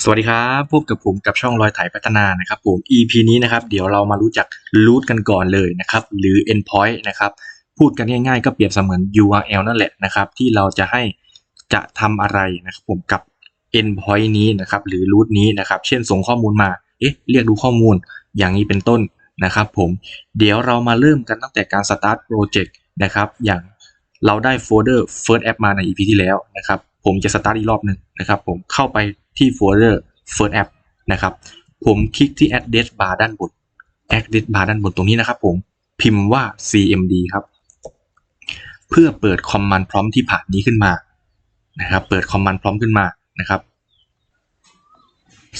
สวัสดีครับพบกับผมกับช่องรอยถ่ายพัฒนานะครับผม EP นี้นะครับเดี๋ยวเรามารู้จัก root กันก่อนเลยนะครับหรือ endpoint นะครับพูดกันง่ายๆ ก็เปรียบเสมือน URL นั่นแหละนะครับที่เราจะให้จะทำอะไรนะครับผมกับ endpoint นี้นะครับหรือ root นี้นะครับเช่นส่งข้อมูลมาเอ๊ะเรียกดูข้อมูลอย่างนี้เป็นต้นนะครับผมเดี๋ยวเรามาเริ่มกันตั้งแต่การ start project นะครับอย่างเราได้โฟลเดอร์ first app มาใน EP ที่แล้วนะครับผมจะ start อีกรอบหนึ่งนะครับผมเข้าไป ที่โฟลเดอร์ first app นะครับผมคลิกที่ address bar ด้านบน address bar ด้านบนตรงนี้นะครับผมพิมพ์ว่า cmd ครับเพื่อเปิด command prompt ที่ผ่านนี้ขึ้นมานะครับเปิด command prompt ขึ้นมานะครับ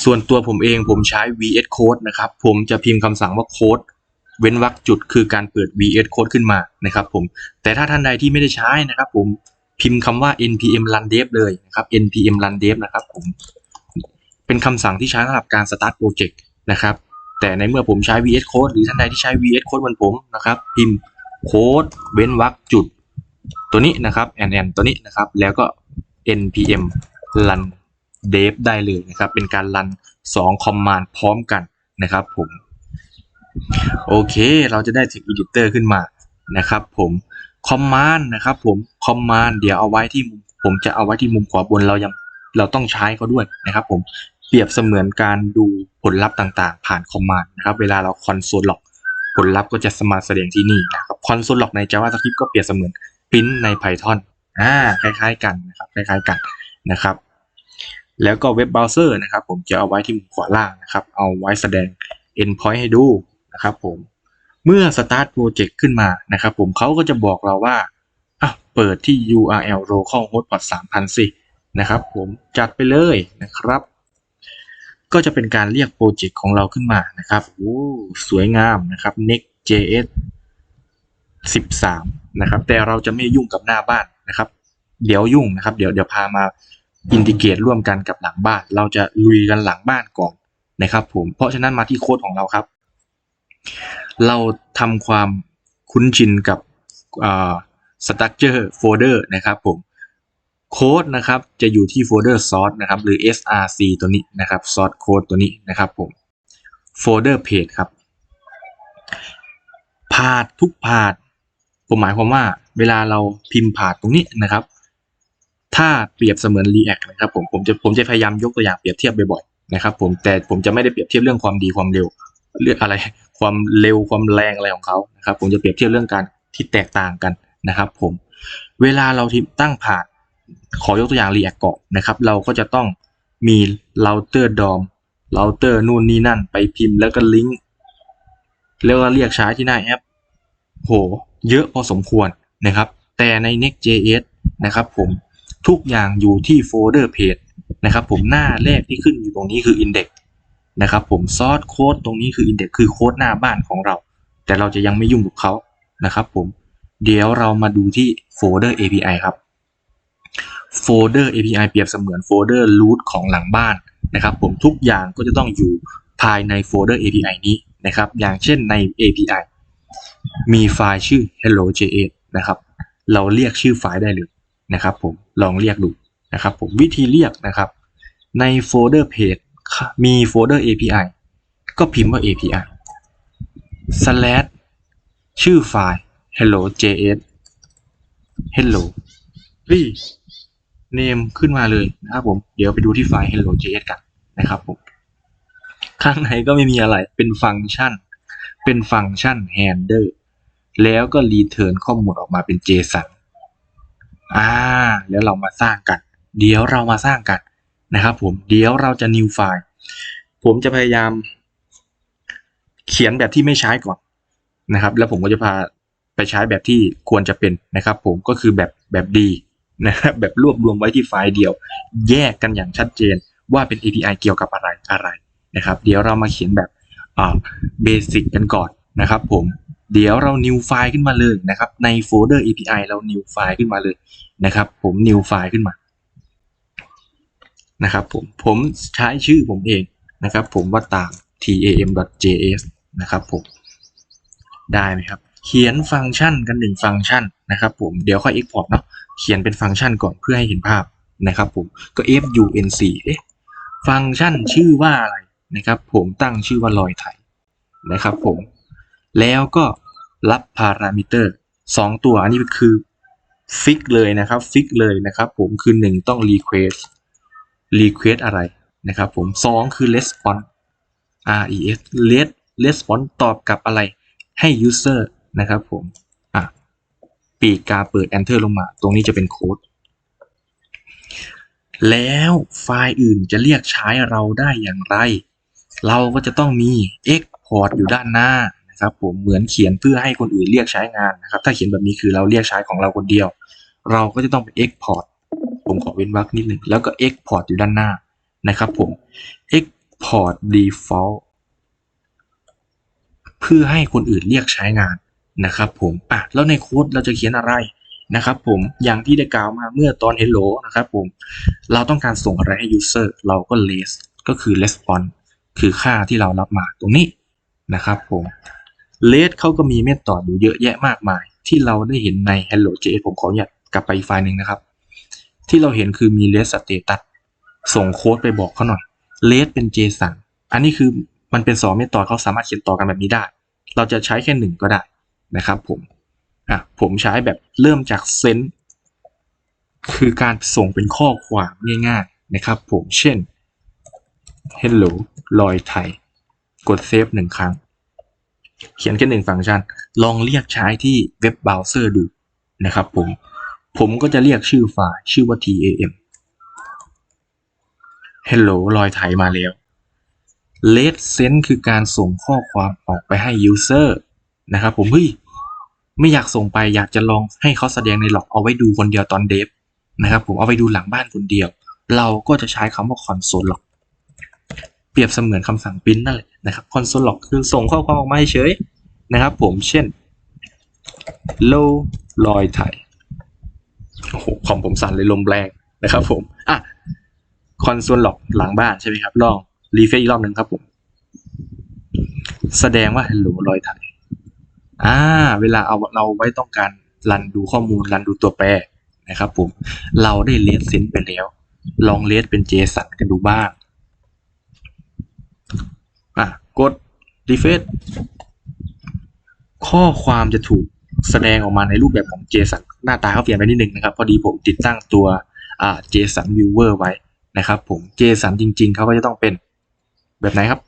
ส่วนตัวผมเองผมใช้ VS Code นะครับผมจะพิมพ์คำสั่งว่า code เว้นวรรคจุดคือการเปิด VS Code ขึ้นมานะครับผมแต่ถ้าท่านใดที่ไม่ได้ใช้นะครับผมพิมพ์คำว่า npm run dev เลยนะครับ npm run dev นะครับผม เป็นคำสั่งที่ใช้สำหรับการ start project นะครับแต่ในเมื่อผมใช้ VS Code หรือท่านใดที่ใช้ VS Code เหมือนผมนะครับพิมพ์ code เว้นวรรคจุด ตัวนี้นะครับ nn ตัวนี้นะครับ แล้วก็ npm run dev ได้เลยนะครับ เป็นการรัน2 command พร้อมกันนะครับผม โอเค เราจะได้ text editor ขึ้นมานะครับผม command นะครับผม command เดี๋ยวเอาไว้ที่มุมผมจะเอาไว้ที่มุมขวาบนเรายังเราต้องใช้เขาด้วยนะครับผม เปรียบเสมือนการดูผลลัพธ์ต่างๆ ผ่าน command นะครับ เวลาเรา console log ผลลัพธ์ก็จะสมาแสดงที่นี่นะครับ console log ใน JavaScript ก็เปรียบเสมือน print ใน Python อ่าคล้ายๆกันนะครับคล้ายๆกันนะครับ แล้วก็เว็บเบราว์เซอร์นะครับผมจะเอาไว้ที่มุมขวาล่างนะครับ เอาไว้แสดง endpoint ให้ดูนะครับผมเมื่อ start project ขึ้นมานะครับผมเขาก็จะบอกเราว่าอะเปิดที่ URL localhost port 3000 สินะครับผมจัดไปเลยนะครับ ก็จะเป็นการเรียกโปรเจกต์ของเราขึ้นมานะครับโอ้สวยงามนะครับ next.js 13 นะครับ แต่เราจะไม่ยุ่งกับหน้าบ้านนะครับ เดี๋ยวยุ่งนะครับ เดี๋ยวเดี๋ยวพามาอินทิเกรตร่วมกันกับหลังบ้าน เราจะลุยกันหลังบ้านก่อนนะครับผม เพราะฉะนั้นมาที่โค้ดของเราครับ เราทำความคุ้นชินกับอ่า structure folder นะครับผม โค้ดนะครับจะอยู่ที่โฟลเดอร์ source นะครับหรือ src ตัวนี้นะครับ source code ตัวนี้นะครับผมโฟลเดอร์ page ครับพาดทุกพาดผมหมายความว่าเวลาเราพิมพ์พาดตรงนี้นะครับ ถ้าเปรียบเสมือน React นะครับผมผมจะผมจะพยายามยกตัวอย่างเปรียบเทียบบ่อยๆนะครับ ผมแต่ผมจะไม่ได้เปรียบเทียบเรื่องความดีความเร็วเรื่องอะไรความเร็วความแรงอะไรของเขานะครับ ผมจะเปรียบเทียบเรื่องการที่แตกต่างกันนะครับ ผมเวลาเราทิมตั้งผ่าน ขอยกตัวอย่าง React ก่อนนะครับ เราก็จะต้องมีเราเตอร์ดอมเราเตอร์นู่นนี่นั่นไปพิมพ์แล้วก็ลิงก์แล้วก็เรียกใช้ที่หน้าแอป โห เยอะพอสมควรนะครับ แต่ใน Next.js นะครับผมทุกอย่างอยู่ที่โฟลเดอร์เพจนะครับผมหน้าแรกที่ขึ้นอยู่ตรงนี้คือ Index นะครับผมซอสโค้ดตรงนี้คือ Index คือโค้ดหน้าบ้านของเรา แต่เราจะยังไม่ยุ่งกับเขานะครับผมเดี๋ยวเรามาดูที่โฟลเดอร์ API ครับ โฟลเดอร์ API เปรียบเสมือนโฟลเดอร์ root ของหลังบ้านนะครับผมทุกอย่างก็จะต้องอยู่ภายในโฟลเดอร์ API นี้นะครับอย่างเช่นใน API มีไฟล์ชื่อ hello.js นะครับเราเรียกชื่อไฟล์ได้เลยนะครับผมลองเรียกดูนะครับผมวิธีเรียกนะครับ ในโฟลเดอร์เพจมีโฟลเดอร์ API ก็พิมพ์ว่า API slash ชื่อไฟล์ hello.js hello เฮ้ยเนมขึ้นมาเลยนะครับผม เดี๋ยวไปดูที่ไฟล์ hello.js กันนะครับผม ข้างในก็ไม่มีอะไร เป็นฟังก์ชัน เป็นฟังก์ชัน handler แล้วก็ return ข้อมูลออกมาเป็น JSON อ่า แล้วเรามาสร้างกัน เดี๋ยวเรามาสร้างกันนะครับผม เดี๋ยวเราจะ new file ผมจะพยายาม เขียนแบบที่ไม่ใช้ก่อนนะครับ แล้วผมก็จะพาไปใช้แบบที่ควรจะเป็นนะครับ ผมก็คือแบบแบบดี นะครับแบบรวบรวมไว้ที่ไฟล์เดียว แยกกันอย่างชัดเจนว่าเป็น API เกี่ยวกับอะไรอะไรนะครับ เดี๋ยวเรามาเขียนแบบเบสิกกันก่อนนะครับผมเดี๋ยวเรา new ไฟล์ขึ้นมาเลยนะครับ ในโฟลเดอร์ API เรา new ไฟล์ขึ้นมาเลยนะครับ ผม new ไฟล์ขึ้นมานะครับผมผมใช้ชื่อผมเองนะครับ ผมว่าตาม tam.js นะครับผมได้ไหมครับ เขียนฟังก์ชันกันหนึ่งฟังก์ชันนะครับผมเดี๋ยวค่อย export เนาะ เขียนเป็นฟังก์ชันก่อนเพื่อให้เห็นภาพนะครับผมก็ func เอ๊ะฟังก์ชันชื่อว่าอะไรนะครับ ผมตั้งชื่อว่าลอยไถนะครับผมแล้วก็รับพารามิเตอร์สองตัวอันนี้คือฟิกเลยนะครับฟิกเลยนะครับผมคือหนึ่งต้อง request request อะไรนะครับผมสองคือ response res response ตอบกลับอะไรให้ user นะครับผม ปีกกาเปิด enter ลงมา ตรงนี้จะเป็นโค้ด แล้วไฟล์อื่นจะเรียกใช้เราได้อย่างไร เราก็จะต้องมี export อยู่ด้านหน้านะครับผมเหมือนเขียนเพื่อให้คนอื่นเรียกใช้งานนะครับ ถ้าเขียนแบบนี้คือเราเรียกใช้ของเราคนเดียว เราก็จะต้องไป export ผมขอเว้นวรรคนิดหนึ่งแล้วก็ export อยู่ด้านหน้านะครับผม export default เพื่อให้คนอื่นเรียกใช้งาน นะครับผมอะแล้วในโค้ดเราจะเขียนอะไรนะครับผมอย่างที่ได้กล่าวมาเมื่อตอน hello นะครับผมเราต้องการส่งอะไรให้ user เราก็ les ก็คือ response คือค่าที่เรารับมาตรงนี้นะครับผม les เขาก็มีเมธอดอยู่เยอะแยะมากมาย ที่เราได้เห็นใน hello.js ผมขออนุญาตกลับไปอีกไฟล์หนึ่งนะครับ ที่เราเห็นคือมี les status ส่งโค้ดไปบอกเขาหน่อย les เป็น json อันนี้คือมันเป็นสองเมธอดเขาสามารถเขียนต่อกันแบบนี้ได้ เราจะใช้แค่หนึ่งก็ได้ นะครับผมอะผมใช้แบบเริ่มจาก send คือการส่งเป็นข้อความง่ายๆนะครับผมเช่น hello ลอยไทย กดเซฟหนึ่งครั้ง เขียนแค่หนึ่งฟังก์ชัน ลองเรียกใช้ที่เว็บเบราว์เซอร์ดูนะครับผม ผมก็จะเรียกชื่อไฟล์ชื่อว่า tam hello ลอยไทยมาแล้ว let send คือการส่งข้อความออกไปให้ user นะครับผมเฮ้ย ไม่อยากส่งไปอยากจะลองให้เขาแสดงในหลอกเอาไว้ดูคนเดียวตอนเดฟนะครับผมเอาไปดูหลังบ้านคนเดียว เราก็จะใช้คำว่า console log เปรียบเสมือนคำสั่งปริ้นนั่นแหละนะครับ console log คือส่งข้อความออกมาเฉยนะครับผมเช่น low ลอยไทยโอ้โหคอมผมสั่นเลยลมแรงนะครับผมอะ console log หลังบ้านใช่ไหมครับลองรีเฟรชอีกรอบหนึ่งครับผม แสดงว่า hello ลอยไทย อ่า เวลาเอาเราไว้ต้องการรันดูข้อมูลรันดูตัวแปรนะครับผม เราได้เลสเซนไปแล้ว ลองเลสเป็น JSON กันดูบ้าง อะ กด refresh ข้อความจะถูกแสดงออกมาในรูปแบบของ JSON หน้าตาเขาเปลี่ยนไปนิดนึงนะครับ พอดีผมติดตั้งตัว อ่า JSON viewer ไว้นะครับผม JSON จริง ๆ เขาก็จะต้องเป็นแบบไหนครับ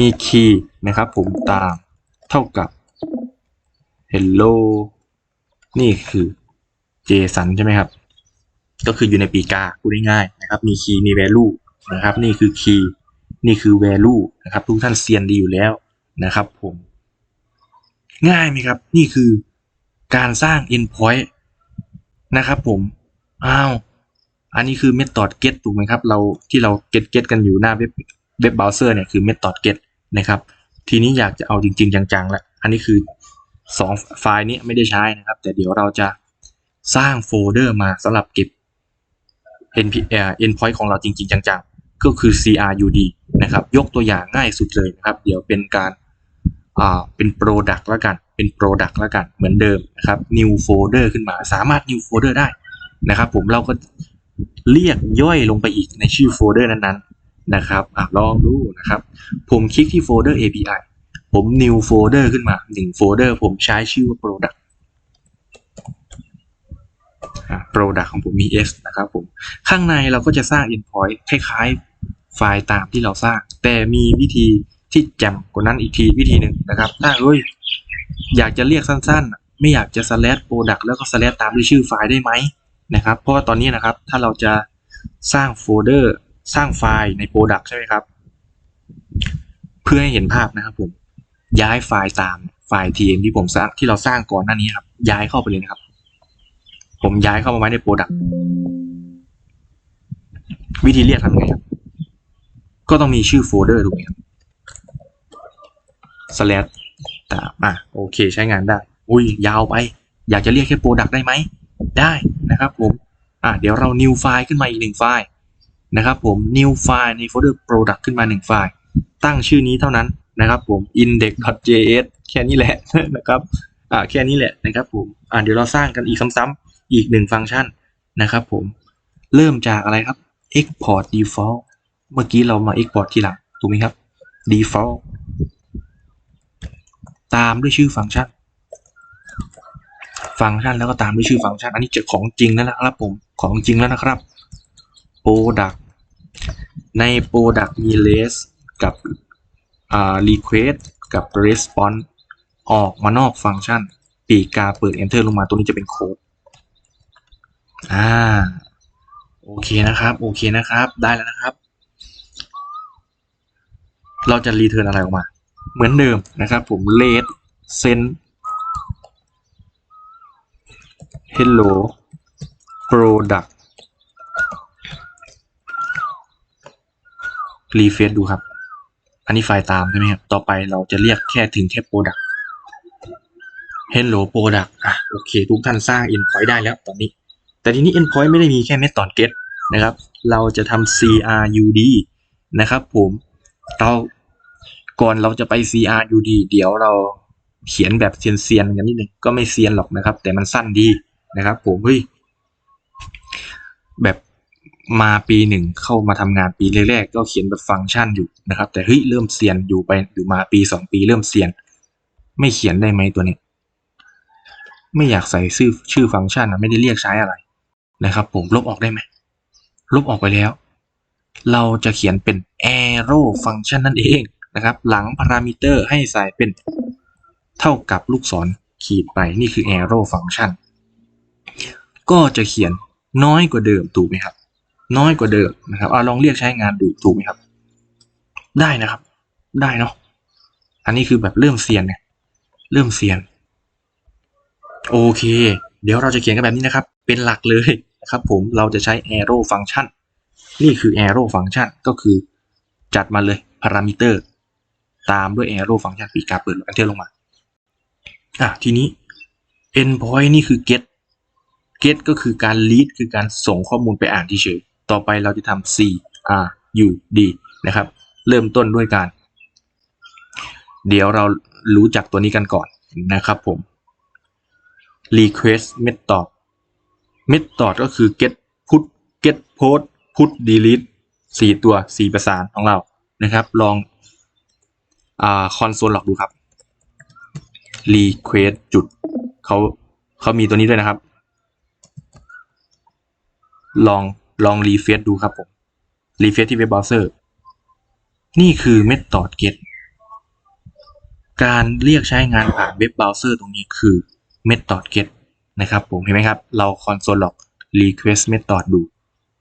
มีคีย์นะครับผมตาม ท่ากับ hello นี่คือ JSON ใช่ไหมครับ ก็คืออยู่ในปีกาพูดง่ายๆนะครับ มี key มี value นะครับ นี่คือ key นี่คือ value นะครับ ทุกท่านเซียนดีอยู่แล้วนะครับผม ง่ายไหมครับ นี่คือการสร้าง endpoint นะครับผม อ้าว อันนี้คือ method get ถูกไหมครับ เราที่เรา get get กันอยู่หน้าเว็บเว็บเบราว์เซอร์เนี่ยคือ method get นะครับ ทีนี้อยากจะเอาจริง ๆ จังๆแล้วอันนี้คือสองไฟล์นี้ไม่ได้ใช้นะครับ แต่เดี๋ยวเราจะสร้างโฟลเดอร์มาสำหรับเก็บ NP endpoint ของเราจริง ๆ จังๆ ก็คือ crud นะครับ ยกตัวอย่างง่ายสุดเลยนะครับ เดี๋ยวเป็นการอ่าเป็น product แล้วกัน เป็น product แล้วกันเหมือนเดิมนะครับ new folder ขึ้นมาสามารถ new folder ได้นะครับ ผมเราก็เรียกย่อยลงไปอีกในชื่อโฟลเดอร์นั้นๆ นะครับอลองดูนะครับ ผมคลิกที่โฟลเดอร์ API ผม new folder ขึ้นมาหนึ่งโฟลเดอร์ผมใช้ชื่อว่า product product ของผมมี s นะครับผม ข้างในเราก็จะสร้าง endpoint คล้ายๆ ไฟล์ตามที่เราสร้าง แต่มีวิธีที่แจ่มกว่านั้นอีกทีวิธีหนึ่งนะครับ ถ้าเอ้ยอยากจะเรียกสั้นๆ ไม่อยากจะ slash product แล้วก็ slash ตามด้วยชื่อไฟล์ได้ไหมนะครับ เพราะว่าตอนนี้นะครับ ถ้าเราจะสร้างโฟลเดอร์ สร้างไฟล์ใน product ใช่ไหมครับ เพื่อให้เห็นภาพนะครับผมย้ายไฟล์ตามไฟล์ tm ที่ผมสร้างที่เราสร้างก่อนหน้านี้ครับ ย้ายเข้าไปเลยนะครับ ผมย้ายเข้ามาไว้ใน product วิธีเรียกทำไงครับ ก็ต้องมีชื่อโฟลเดอร์ถูกไหมครับ slash ตามอะโอเคใช้งานได้ อุ้ยยาวไป อยากจะเรียกแค่ product ได้ไหม ได้นะครับผม อะเดี๋ยวเรา new ไฟล์ขึ้นมาอีกหนึ่งไฟล์ นะครับผม new ไฟล์ในโฟลเดอร์ product ขึ้นมาหนึ่งไฟล์ ตั้งชื่อนี้เท่านั้นนะครับผม index.js แค่นี้แหละนะครับอ่าแค่นี้แหละนะครับผมอ่าเดี๋ยวเราสร้างกันอีกซ้ำๆอีกหนึ่งฟังก์ชันนะครับผมเริ่มจากอะไรครับ export default เมื่อกี้เรามา export ทีหลังถูกไหมครับ default ตามด้วยชื่อฟังก์ชัน ฟังก์ชันแล้วก็ตามด้วยชื่อฟังก์ชัน อันนี้จะของจริงแล้วนะครับผม ของจริงแล้วนะครับ product ใน product มี res กับอ่า request กับ response ออกมานอกฟังก์ชัน ปีกกาเปิด enter ลงมาตัวนี้จะเป็นโค้ดอ่าโอเคนะครับ โอเคนะครับ ได้แล้วนะครับ เราจะรีเทิร์นอะไรออกมา เหมือนเดิมนะครับผม let send hello product รีเฟซดูครับ อันนี้ไฟล์ตามใช่ไหมครับ ต่อไปเราจะเรียกแค่ถึงแค่ product hello product อะโอเค ทุกท่านสร้าง endpoint ได้แล้วตอนนี้ แต่ทีนี้ endpoint ไม่ได้มีแค่ method get นะครับ เราจะทำ crud นะครับผมเราก่อนเราจะไป crud เดี๋ยวเราเขียนแบบเซียนๆกันนิดนึงก็ไม่เซียนหรอกนะครับ แต่มันสั้นดีนะครับ ผมเฮ้ยแบบ มาปีหนึ่งเข้ามาทำงานปีแรกๆก็เขียนแบบฟังก์ชันอยู่นะครับ แต่เฮ้ยเริ่มเซียนอยู่ไปอยู่มาปีสองปีเริ่มเซียน ไม่เขียนได้ไหมตัวนี้ ไม่อยากใส่ชื่อชื่อฟังก์ชันนะไม่ได้เรียกใช้อะไรนะครับ ผมลบออกได้ไหมลบออกไปแล้ว เราจะเขียนเป็น arrow function นั่นเองนะครับ หลังพารามิเตอร์ให้ใส่เป็นเท่ากับลูกศรขีดไปนี่คือ arrow function ก็จะเขียนน้อยกว่าเดิมถูกไหมครับ น้อยกว่าเดิมนะครับเอาลองเรียกใช้งานดูถูกไหมครับ ได้นะครับ ได้เนาะอันนี้คือแบบเริ่มเซียนเนี่ยเริ่มเซียน โอเค เดี๋ยวเราจะเขียนกันแบบนี้นะครับ เป็นหลักเลยนะครับ ผมเราจะใช้ arrow function นี่คือ arrow function ก็คือจัดมาเลย parameter ตามด้วย arrow function ปีกาเปิด enter ลงมาอะทีนี้ endpoint นี่คือ get get ก็คือการ read คือการส่งข้อมูลไปอ่านที่เฉย ต่อไปเราจะทำ c r u d นะครับ เริ่มต้นด้วยการ เดี๋ยวเรารู้จักตัวนี้กันก่อนนะครับผม request method method ก็คือ get put get post put delete สี่ตัวสี่ประสานของเรานะครับ ลองอ่า console log ดูครับ request จุดเขาเขามีตัวนี้ด้วยนะครับ ลอง ลองรีเฟซดูครับผม รีเฟซที่เว็บเบราว์เซอร์ นี่คือ method get การเรียกใช้งานผ่านเว็บเบราว์เซอร์ตรงนี้คือ method get นะครับผมเห็นไหมครับ เรา console log request method ดู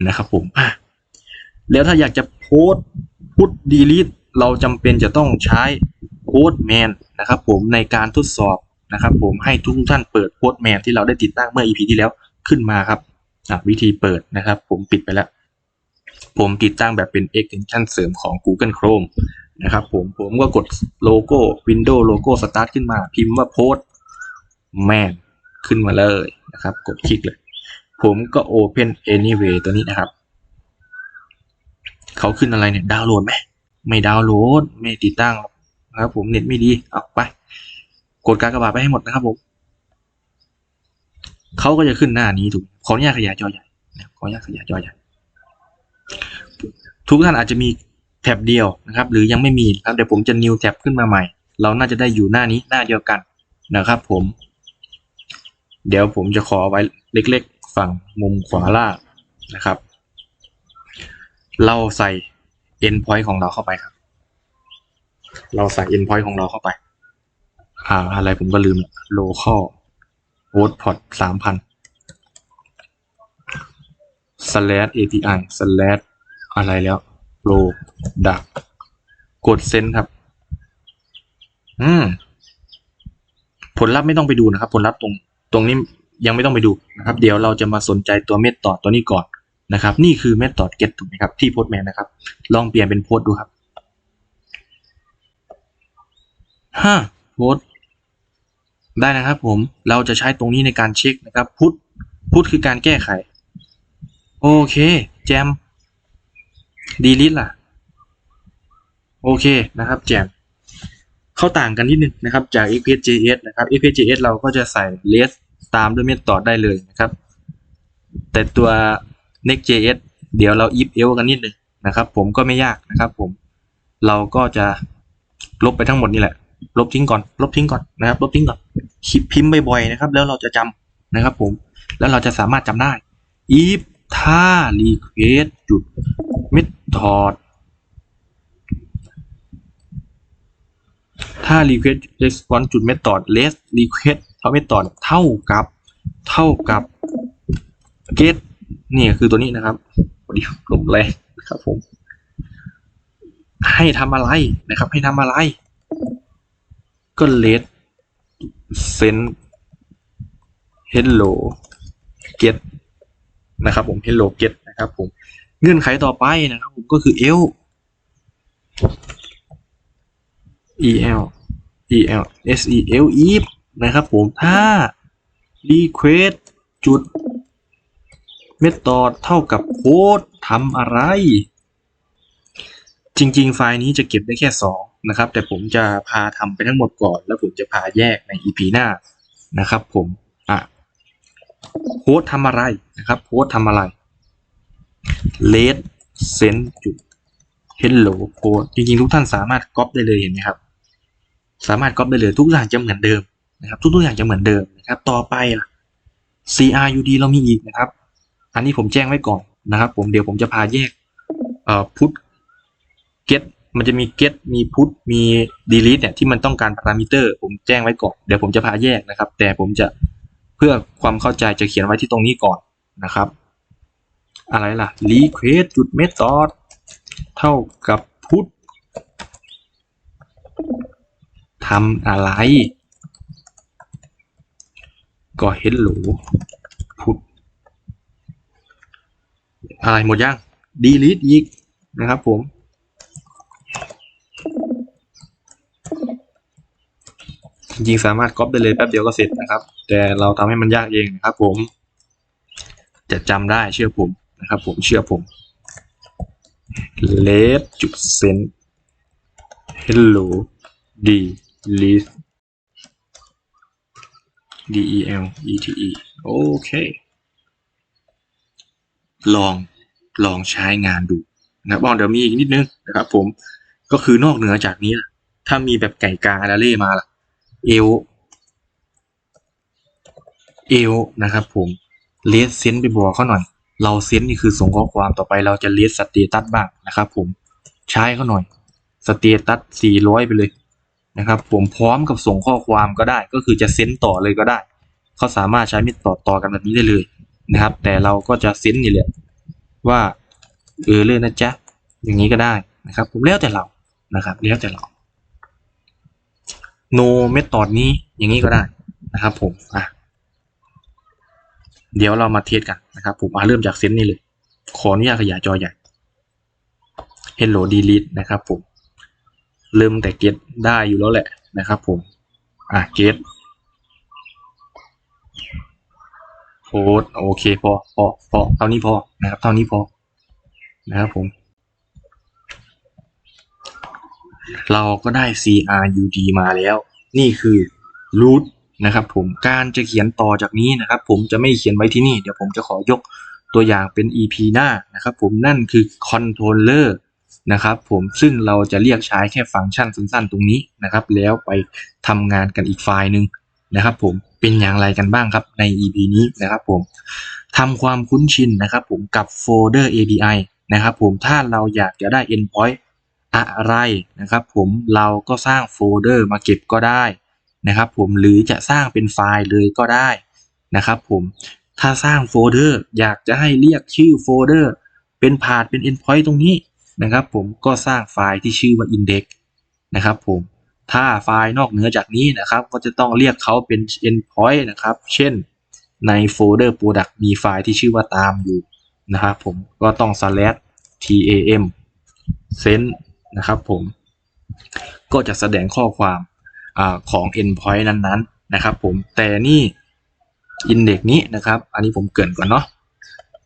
นะครับผมอะแล้วถ้าอยากจะโพสพุท delete เราจำเป็นจะต้องใช้ postman นะครับผมในการทดสอบนะครับผมให้ทุกท่านเปิด postman ที่เราได้ติดตั้งเมื่อ EP ที่แล้วขึ้นมาครับ อะวิธีเปิดนะครับ ผมปิดไปแล้ว ผมติดตั้งแบบเป็น extension เสริมของ Google Chrome นะครับผมผมก็กดโลโก้ Windows โลโก้ Start ขึ้นมา พิมพ์ว่า postman ขึ้นมาเลยนะครับ กดคลิกเลย ผมก็ Open Anyway ตัวนี้นะครับ เขาขึ้นอะไรเนี่ยดาวน์โหลดไหมไม่ดาวน์โหลด ไม่ติดตั้งนะครับผมเน็ตไม่ดีเอาไป กดการกระบาดไปให้หมดนะครับผม เขาก็จะขึ้นหน้านี้ถูกขออนุญาตขยายจอใหญ่ขออนุญาตขยายจอใหญ่ทุกท่านอาจจะมีแท็บเดียวนะครับ หรือยังไม่มีครับเดี๋ยวผมจะ new แท็บขึ้นมาใหม่ เราน่าจะได้อยู่หน้านี้หน้าเดียวกันนะครับ ผม เดี๋ยวผมจะขอไว้เล็ก ๆ ฝั่งมุมขวาล่างนะครับ เราใส่ endpoint ของเราเข้าไปครับ เราใส่ endpoint ของเราเข้าไป อ่า อะไรผมก็ลืม local host port สามพัน slash api slash อะไรแล้ว product กด send ครับ อืม ผลลัพธ์ไม่ต้องไปดูนะครับ ผลลัพธ์ตรง ตรงนี้ยังไม่ต้องไปดูนะครับ เดี๋ยวเราจะมาสนใจตัวเมธอดตัวนี้ก่อนนะครับ นี่คือเมธอด get ถูกไหมครับ ที่ postman นะครับ ลองเปลี่ยนเป็น post ดูครับฮะ post ได้นะครับผมเราจะใช้ตรงนี้ในการเช็คนะครับพุทพุทคือการแก้ไข โอเค แจม delete ล่ะ โอเคนะครับ แจมเข้าต่างกันนิดนึงนะครับ จาก XPSJS นะครับ XPSJS เราก็จะใส่ less ตามด้วย method ได้เลยนะครับ แต่ตัว Next.js เดี๋ยวเรา if else กันนิดนึงนะครับ ผมก็ไม่ยากนะครับ ผมเราก็จะลบไปทั้งหมดนี่แหละ ลบทิ้งก่อน ลบทิ้งก่อนนะครับ ลบทิ้งก่อนคิดพิมพ์บ่อยๆนะครับ แล้วเราจะจำนะครับผม แล้วเราจะสามารถจำได้ if ถ้า request จุด method ถ้า request response จุด method less request เท่า method เท่ากับ เท่ากับ get นี่คือตัวนี้นะครับพอดีลมแรงนะครับผม ให้ทำอะไรนะครับ ให้ทำอะไร ก็ let send hello get นะครับผม hello get นะครับผมเงื่อนไขต่อไปนะครับผมก็คือ el el el s e l if นะครับผมถ้า request จุด method เท่ากับโค้ดทำอะไร จริง ๆ ไฟล์นี้จะเก็บได้แค่ 2 นะครับ แต่ผมจะพาทำไปทั้งหมดก่อน แล้วผมจะพาแยกใน EP หน้านะครับ ผมอะโค้ดทำอะไรนะครับโค้ดทำอะไร let send จุด hello โค้ดจริงๆ ทุกท่านสามารถก๊อปได้เลยเห็นไหมครับ สามารถก๊อปได้เลยทุกอย่างจะเหมือนเดิมนะครับ ทุกๆอย่างจะเหมือนเดิมนะครับ ต่อไปล่ะ crud เรามีอีกนะครับ อันนี้ผมแจ้งไว้ก่อนนะครับ ผมเดี๋ยวผมจะพาแยกเอ่อพุท get มันจะมี get มี put มี delete เนี่ยที่มันต้องการพารามิเตอร์ ผมแจ้งไว้ก่อน เดี๋ยวผมจะพาแยกนะครับ แต่ผมจะเพื่อความเข้าใจจะเขียนไว้ที่ตรงนี้ก่อนนะครับ อะไรล่ะ request จุด method เท่ากับ put ทำอะไร ก็ hello put อะไรหมดยัง delete อีกนะครับผม ริงๆสามารถก๊อปได้เลยแป๊บเดียวก็เสร็จนะครับ แต่เราทำให้มันยากเองนะครับผม จะจำได้เชื่อผมนะครับ ผมเชื่อผม let จุด send hello delete d e l e t e โอเค ลองลองใช้งานดูนะบอ๋อเดี๋ยวมีอีกนิดนึงนะครับผมก็คือนอกเหนือจากนี้ ถ้ามีแบบไก่กาอาราเล่มาล่ะ อลเอลนะครับผมเลสเซนไปบอกเขาหน่อย เราเซนนี่คือส่งข้อความต่อไปเราจะเลสสเตตัสบ้างนะครับผมใช้เขาหน่อยสเตตัส400 ไปเลยนะครับผมพร้อมกับส่งข้อความก็ได้ ก็คือจะเซนต่อเลยก็ได้ เขาสามารถใช้มิตรต่อต่อกันแบบนี้ได้เลยนะครับ แต่เราก็จะเซนนี่แหละว่าเออเลยนะจ๊ะอย่างนี้ก็ได้นะครับผมแล้วแต่เรานะครับแล้วแต่เรา no method นี้อย่างนี้ก็ได้นะครับผมอะเดี๋ยวเรามาเทสกันนะครับผมอะเริ่มจากเซนนี่เลย ขออนุญาตขยายจอใหญ่ hello delete นะครับผมเริ่มแต่ get ได้อยู่แล้วแหละนะครับผมอะ get โค้ดโอเคพอพอพอเท่านี้พอนะครับเท่านี้พอนะครับผม เราก็ได้ crud มาแล้ว นี่คือ root นะครับผมการจะเขียนต่อจากนี้นะครับ ผมจะไม่เขียนไว้ที่นี่ เดี๋ยวผมจะขอยกตัวอย่างเป็น EP หน้านะครับผมนั่นคือ controller นะครับผมซึ่งเราจะเรียกใช้แค่ฟังก์ชันสั้นๆ ตรงนี้นะครับ แล้วไปทำงานกันอีกไฟล์หนึ่งนะครับผมเป็นอย่างไรกันบ้างครับใน EP นี้นะครับผมทำความคุ้นชินนะครับผมกับโฟลเดอร์ API นะครับผมถ้าเราอยากจะได้ endpoint อะไรนะครับผมเราก็สร้างโฟลเดอร์มาเก็บก็ได้นะครับผมหรือจะสร้างเป็นไฟล์เลยก็ได้นะครับผมถ้าสร้างโฟลเดอร์อยากจะให้เรียกชื่อโฟลเดอร์เป็นพาธเป็น endpoint ตรงนี้นะครับผมก็สร้างไฟล์ที่ชื่อว่า index นะครับผมถ้าไฟล์นอกเหนือจากนี้นะครับ ก็จะต้องเรียกเขาเป็น endpoint นะครับ เช่นในโฟลเดอร์ product มีไฟล์ที่ชื่อว่าตามอยู่นะครับผมก็ต้อง slash tam send นะครับผม ก็จะแสดงข้อความอของ endpoint นั้นๆ นะครับผม แต่นี่ index นี้นะครับ อันนี้ผมเกินก่อนเนาะ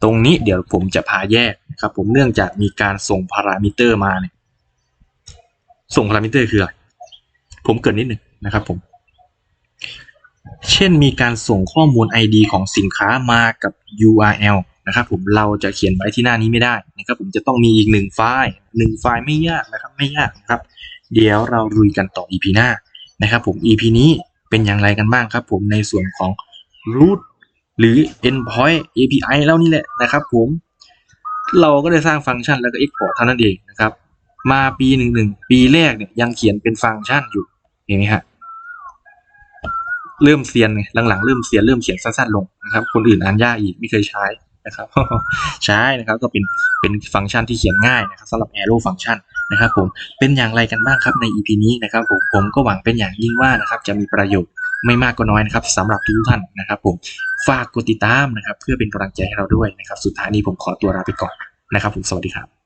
ตรงนี้เดี๋ยวผมจะพาแยกนะครับผม เนื่องจากมีการส่งพารามิเตอร์มาเนี่ย ส่งพารามิเตอร์คืออะไร ผมเกินนิดหนึ่งนะครับผม เช่นมีการส่งข้อมูล ID ของสินค้ามากับ URL นะครับผมเราจะเขียนไว้ที่หน้านี้ไม่ได้นะครับผมจะต้องมีอีกหนึ่งไฟล์หนึ่งไฟล์ไม่ยากนะครับไม่ยากนะครับ เดี๋ยวเราลุยกันต่อ EP หน้านะครับผม EP นี้เป็นอย่างไรกันบ้างครับ ผมในส่วนของ root หรือ endpoint API แล้วนี่แหละนะครับ ผมเราก็ได้สร้างฟังก์ชันแล้วก็ export เท่านั้นเองนะครับ มาปีหนึ่งหนึ่งปีแรกเนี่ยยังเขียนเป็นฟังก์ชันอยู่เห็นไหมฮะเริ่มเซียนไงหลังๆเริ่มเซียนเริ่มเขียนสั้นๆลงนะครับ คนอื่นอ่านยากอีกไม่เคยใช้ นะครับใช่นะครับก็เป็นเป็นฟังก์ชันที่เขียนง่ายนะครับสำหรับ arrow ฟังก์ชันนะครับผมเป็นอย่างไรกันบ้างครับใน EP นี้นะครับผมผมก็หวังเป็นอย่างยิ่งว่านะครับจะมีประโยชน์ไม่มากก็น้อยนะครับสำหรับทุกท่านนะครับผมฝากกดติดตามนะครับเพื่อเป็นกำลังใจให้เราด้วยนะครับสุดท้ายนี้ผมขอตัวลาไปก่อนนะครับผมสวัสดีครับ